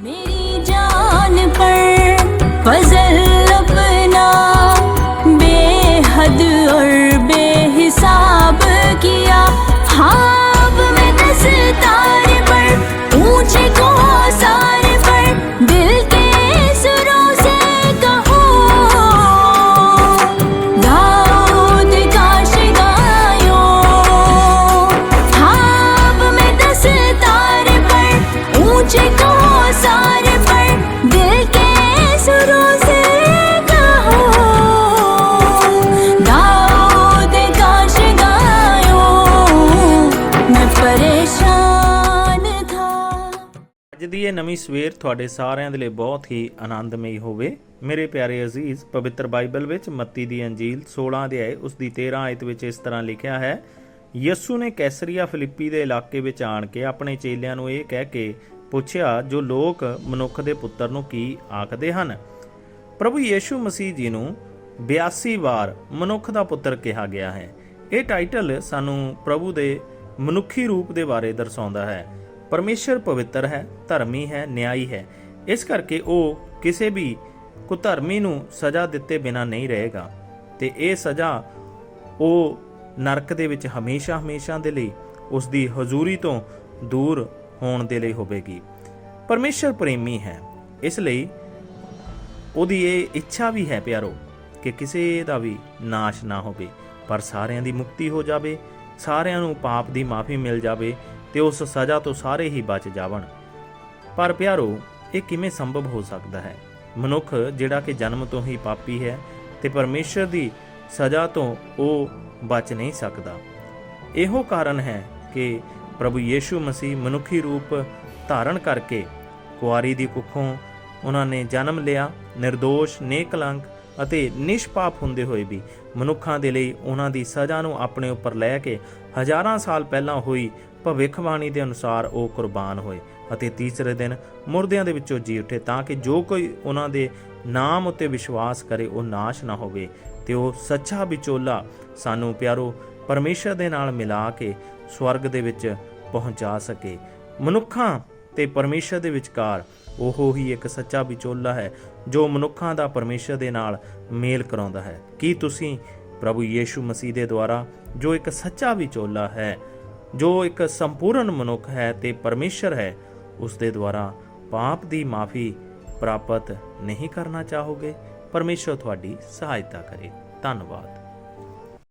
Me ਅੱਜ ਦੀ ਇਹ ਨਵੀਂ ਸਵੇਰ ਤੁਹਾਡੇ ਸਾਰਿਆਂ ਦੇ ਲਈ ਬਹੁਤ ਹੀ ਆਨੰਦਮਈ ਹੋਵੇ। ਮੇਰੇ ਪਿਆਰੇ ਅਜ਼ੀਜ਼, ਪਵਿੱਤਰ ਬਾਈਬਲ ਵਿੱਚ ਮੱਤੀ ਦੀ ਅੰਜੀਲ 16 ਅਧਿਆਏ ਉਸ ਦੀ 13 ਆਇਤ ਵਿੱਚ ਇਸ ਤਰ੍ਹਾਂ ਲਿਖਿਆ ਹੈ, ਯਿਸੂ ਨੇ ਕੈਸਰੀਆ ਫਿਲਿੱਪੀ ਦੇ ਇਲਾਕੇ ਵਿੱਚ ਆਣ ਕੇ ਆਪਣੇ ਚੇਲਿਆਂ ਨੂੰ ਇਹ ਕਹਿ ਕੇ ਪੁੱਛਿਆ, ਜੋ ਲੋਕ ਮਨੁੱਖ ਦੇ ਪੁੱਤਰ ਨੂੰ ਕੀ ਆਖਦੇ ਹਨ? ਪ੍ਰਭੂ ਯੀਸ਼ੂ ਮਸੀਹ ਜੀ ਨੂੰ 82 ਵਾਰ ਮਨੁੱਖ ਦਾ ਪੁੱਤਰ ਕਿਹਾ ਗਿਆ ਹੈ। ਇਹ ਟਾਈਟਲ ਸਾਨੂੰ ਪ੍ਰਭੂ ਦੇ ਮਨੁੱਖੀ ਰੂਪ ਦੇ ਬਾਰੇ ਦਰਸਾਉਂਦਾ ਹੈ। ਪਰਮੇਸ਼ਰ ਪਵਿੱਤਰ ਹੈ, ਧਰਮੀ ਹੈ, ਨਿਆਈ ਹੈ। ਇਸ ਕਰਕੇ ਉਹ ਕਿਸੇ ਵੀ ਕੁਧਰਮੀ ਨੂੰ ਸਜ਼ਾ ਦਿੱਤੇ ਬਿਨਾ ਨਹੀਂ ਰਹੇਗਾ। ਤੇ ਇਹ ਸਜ਼ਾ ਉਹ ਨਰਕ ਦੇ ਵਿੱਚ ਹਮੇਸ਼ਾ ਹਮੇਸ਼ਾ ਦੇ ਲਈ ਉਸ ਦੀ ਹਜ਼ੂਰੀ ਤੋਂ ਦੂਰ ਹੋਣ ਦੇ ਲਈ ਹੋਵੇਗੀ। ਪਰਮੇਸ਼ਰ ਪ੍ਰੇਮੀ ਹੈ। ਇਸ ਲਈ ਉਹਦੀ ਇਹ ਇੱਛਾ ਵੀ ਹੈ ਪਿਆਰੋ ਕਿ ਕਿਸੇ ਦਾ ਵੀ ਨਾਸ਼ ਨਾ ਹੋਵੇ, ਪਰ ਸਾਰਿਆਂ ਦੀ ਮੁਕਤੀ ਹੋ ਜਾਵੇ, ਸਾਰਿਆਂ ਨੂੰ ਪਾਪ ਦੀ ਮਾਫੀ ਮਿਲ ਜਾਵੇ ਤੇ ਉਸ ਸਜ਼ਾ ਤੋਂ ਸਾਰੇ ਹੀ ਬਚ ਜਾਵਣ। ਪਰ ਪਿਆਰੋ, ਇਹ ਕਿਵੇਂ ਸੰਭਵ ਹੋ ਸਕਦਾ ਹੈ? ਮਨੁੱਖ ਜਿਹੜਾ ਕਿ ਜਨਮ ਤੋਂ ਹੀ ਪਾਪੀ ਹੈ ਤੇ ਪਰਮੇਸ਼ਰ ਦੀ ਸਜ਼ਾ ਤੋਂ ਉਹ ਬਚ ਨਹੀਂ ਸਕਦਾ। ਇਹੋ ਕਾਰਨ ਹੈ ਕਿ ਪ੍ਰਭੂ ਯੀਸ਼ੂ ਮਸੀਹ ਮਨੁੱਖੀ ਰੂਪ ਧਾਰਨ ਕਰਕੇ ਕੁਆਰੀ ਦੀ ਕੁੱਖੋਂ ਉਹਨਾਂ ਨੇ ਜਨਮ ਲਿਆ નિર્ਦੋਸ਼ ਨੇਕਲੰਕ ਅਤੇ ਨਿਸ਼ਪਾਪ ਹੁੰਦੇ ਹੋਏ ਵੀ ਮਨੁੱਖਾਂ ਦੇ ਲਈ ਉਹਨਾਂ ਦੀ ਸਜ਼ਾ ਨੂੰ ਆਪਣੇ ਉੱਪਰ ਲੈ ਕੇ ਹਜ਼ਾਰਾਂ ਸਾਲ ਪਹਿਲਾਂ ਹੋਈ ਭਵਿੱਖਬਾਣੀ ਦੇ ਅਨੁਸਾਰ ਉਹ ਕੁਰਬਾਨ ਹੋਏ ਅਤੇ ਤੀਸਰੇ ਦਿਨ ਮੁਰਦਿਆਂ ਦੇ ਵਿੱਚੋਂ ਜੀ ਉੱਠੇ ਤਾਂ ਕਿ ਜੋ ਕੋਈ ਉਹਨਾਂ ਦੇ ਨਾਮ ਉੱਤੇ ਵਿਸ਼ਵਾਸ ਕਰੇ ਉਹ ਨਾਸ਼ ਨਾ ਹੋਵੇ। ਤੇ ਉਹ ਸੱਚਾ ਵਿਚੋਲਾ ਸਾਨੂੰ ਪਿਆਰੋ ਪਰਮੇਸ਼ਰ ਦੇ ਨਾਲ ਮਿਲਾ ਕੇ ਸਵਰਗ ਦੇ ਵਿੱਚ ਪਹੁੰਚਾ ਸਕੇ। ਮਨੁੱਖਾਂ ਤੇ ਪਰਮੇਸ਼ਰ ਦੇ ਵਿਚਕਾਰ ਉਹ ਹੀ ਇੱਕ ਸੱਚਾ ਵਿਚੋਲਾ ਹੈ, ਜੋ ਮਨੁੱਖਾਂ ਦਾ ਪਰਮੇਸ਼ਰ ਦੇ ਨਾਲ ਮੇਲ ਕਰਾਉਂਦਾ ਹੈ। ਕੀ ਤੁਸੀਂ ਪ੍ਰਭੂ ਯੀਸ਼ੂ ਮਸੀਹ ਦੇ ਦੁਆਰਾ ਜੋ ਇੱਕ ਸੱਚਾ ਵਿਚੋਲਾ ਹੈ ਜੋ ਇੱਕ ਸੰਪੂਰਨ ਮਨੁੱਖ ਹੈ ਤੇ ਪਰਮੇਸ਼ਰ ਹੈ, ਉਸ ਦੇ ਦੁਆਰਾ ਪਾਪ ਦੀ ਮਾਫੀ ਪ੍ਰਾਪਤ ਨਹੀਂ ਕਰਨਾ ਚਾਹੋਗੇ। ਪਰਮੇਸ਼ਰ ਤੁਹਾਡੀ ਸਹਾਇਤਾ ਕਰੇ। ਧੰਨਵਾਦ।